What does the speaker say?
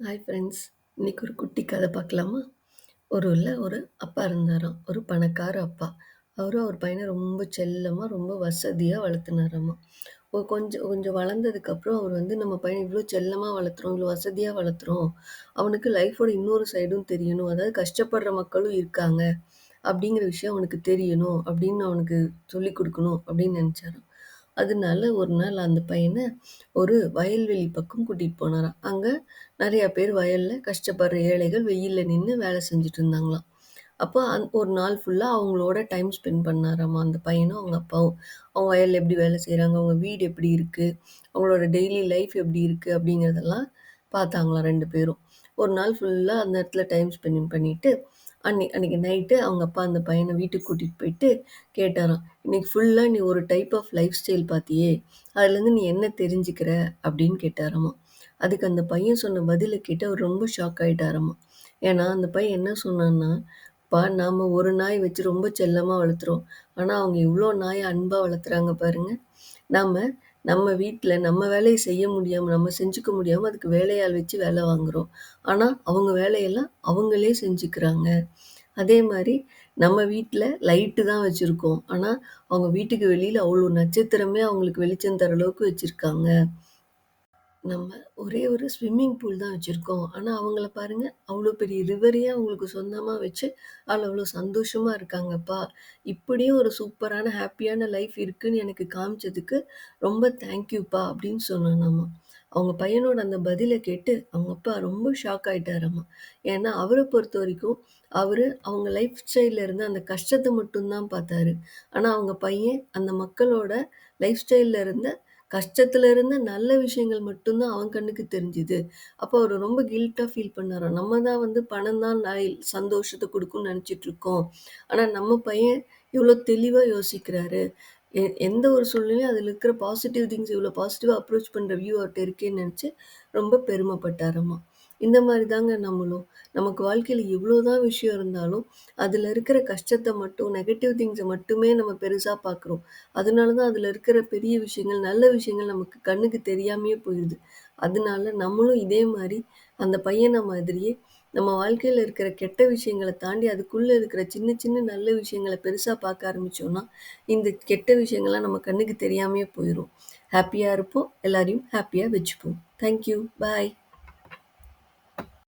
Hi friends இன்றைக்கி ஒரு குட்டி கதை பார்க்கலாமா? ஒரு ஊரில் ஒரு அப்பா இருந்தாராம். ஒரு பணக்கார அப்பா. அவரும் அவர் பையனை ரொம்ப செல்லமாக ரொம்ப வசதியாக வளர்த்துனாராம்மா ஒரு கொஞ்சம் கொஞ்சம் வளர்ந்ததுக்கப்புறம் அவர் வந்து நம்ம பையனை இவ்வளோ செல்லமாக வளர்த்துறோம் இவ்வளோ வசதியாக வளர்த்துறோம். அவனுக்கு லைஃபோட இன்னொரு சைடும் தெரியணும். அதாவது கஷ்டப்படுற மக்களும் இருக்காங்க. அப்படிங்கிற விஷயம் அவனுக்கு தெரியணும். அப்படின்னு அவனுக்கு சொல்லி கொடுக்கணும் அப்படின்னு நினச்சாராம். அதனால ஒரு நாள் அந்த பையனை ஒரு வயல்வெளி பக்கம் கூட்டிகிட்டு போனாராம். அங்கே நிறையா பேர் வயலில் கஷ்டப்படுற ஏழைகள் வெயிலில் நின்று வேலை செஞ்சுட்டு இருந்தாங்களாம். அப்போ அந் ஒரு நாள் ஃபுல்லாக அவங்களோட டைம் ஸ்பெண்ட் பண்ணாராம்மா அந்த பையனும் அவங்க அப்பாவும். அவங்க வயலில் எப்படி வேலை செய்கிறாங்க அவங்க வீடு எப்படி இருக்குது அவங்களோட டெய்லி லைஃப் எப்படி இருக்குது அப்படிங்கிறதெல்லாம் பார்த்தாங்களாம் ரெண்டு பேரும். ஒரு நாள் ஃபுல்லாக அந்த இடத்துல டைம் ஸ்பெண்ட் பண்ணிவிட்டு அன்னி அன்றைக்கி நைட்டு அவங்க அப்பா அந்த பையனை வீட்டுக்கு கூட்டிகிட்டு போயிட்டு கேட்டாராம் இன்றைக்கி ஃபுல்லாக நீ ஒரு டைப் ஆஃப் லைஃப் ஸ்டைல் பார்த்தியே அதுலேருந்து நீ என்ன தெரிஞ்சுக்கிற? அப்படின்னு கேட்டாராமா அதுக்கு அந்த பையன் சொன்ன பதிலை கேட்டு அவர் ரொம்ப ஷாக் ஆகிட்டாராமா ஏன்னா அந்த பையன் என்ன சொன்னான்னா பா நாம் ஒரு நாய் வச்சு ரொம்ப செல்லமாக வளர்த்துறோம். ஆனால் அவங்க இவ்வளோ நாயை அன்பாக வளர்த்துறாங்க பாருங்கள் நாம் நம்ம வீட்டில் நம்ம வேலையை செய்ய முடியாமல் நம்ம செஞ்சுக்க முடியாமல் அதுக்கு வேலையால் வச்சு வேலை வாங்குகிறோம் ஆனால் அவங்க வேலையெல்லாம் அவங்களே செஞ்சுக்கிறாங்க. அதே மாதிரி நம்ம வீட்டில் லைட்டு தான் வச்சுருக்கோம். ஆனால் அவங்க வீட்டுக்கு வெளியில் அவ்வளோ நட்சத்திரமே அவங்களுக்கு வெளிச்சம் தர அளவுக்கு வச்சுருக்காங்க. நம்ம ஒரே ஒரு ஸ்விம்மிங் பூல் தான் வச்சுருக்கோம். ஆனால் அவங்கள பாருங்க அவ்வளோ பெரிய ரிவரையே அவங்களுக்கு சொந்தமாக வச்சு அதில் அவ்வளோ சந்தோஷமாக இருக்காங்கப்பா. இப்படியும் ஒரு சூப்பரான ஹாப்பியான லைஃப் இருக்குன்னு எனக்கு காமிச்சதுக்கு ரொம்ப தேங்க்யூப்பா அப்படின்னு சொன்னோம் நம்ம. அவங்க பையனோட அந்த பதிலை கேட்டு அவங்க அப்பா ரொம்ப ஷாக் ஆகிட்டாரம்மா ஏன்னா அவரை பொறுத்த வரைக்கும் அவர் அவங்க லைஃப் ஸ்டைலில் இருந்து அந்த கஷ்டத்தை மட்டும்தான் பார்த்தாரு. ஆனால் அவங்க பையன் அந்த மக்களோட லைஃப் ஸ்டைலில் இருந்த கஷ்டத்துல இருந்த நல்ல விஷயங்கள் மட்டும்தான் அவன் கண்ணுக்கு தெரிஞ்சுது. அப்போ அவரு ரொம்ப கில்ட்டா ஃபீல் பண்ணாராம். நம்ம தான் வந்து பணம் தான் சந்தோஷத்தை சந்தோஷத்த குடுக்கும்னு நெனச்சுட்ருக்கோம். ஆனா நம்ம பையன் இவ்ளோ தெளிவா யோசிக்கிறாரு. எ எந்த ஒரு சூழ்நிலையும் அதில இருக்கிற பாசிட்டிவ் திங்ஸ் இவ்ளோ பாசிட்டிவா அப்ரோச் பண்ற வியூ அவர்ட்ட இருக்கேன்னு நெனச்சு ரொம்ப பெருமைப்பட்டாரம்மா இந்த மாதிரி தாங்க நம்மளும். நமக்கு வாழ்க்கையில் எவ்வளோ தான் விஷயம் இருந்தாலும், அதில் இருக்கிற கஷ்டத்தை மட்டும், நெகட்டிவ் திங்ஸை மட்டுமே நம்ம பெருசாக பார்க்குறோம். அதனால தான் அதில் இருக்கிற பெரிய விஷயங்கள், நல்ல விஷயங்கள் நமக்கு கண்ணுக்கு தெரியாமையே போயிடுது அதனால நம்மளும் இதே மாதிரி அந்த பையனை மாதிரியே நம்ம வாழ்க்கையில் இருக்கிற கெட்ட விஷயங்களை தாண்டி அதுக்குள்ளே இருக்கிற சின்ன சின்ன நல்ல விஷயங்கள பெருசாக பார்க்க ஆரம்பித்தோன்னா இந்த கெட்ட விஷயங்கள்லாம் நம்ம கண்ணுக்கு தெரியாமையே போயிடும் ஹாப்பியாக இருப்போம். எல்லாரையும் ஹாப்பியாக வச்சுப்போம். Thank you. பாய்.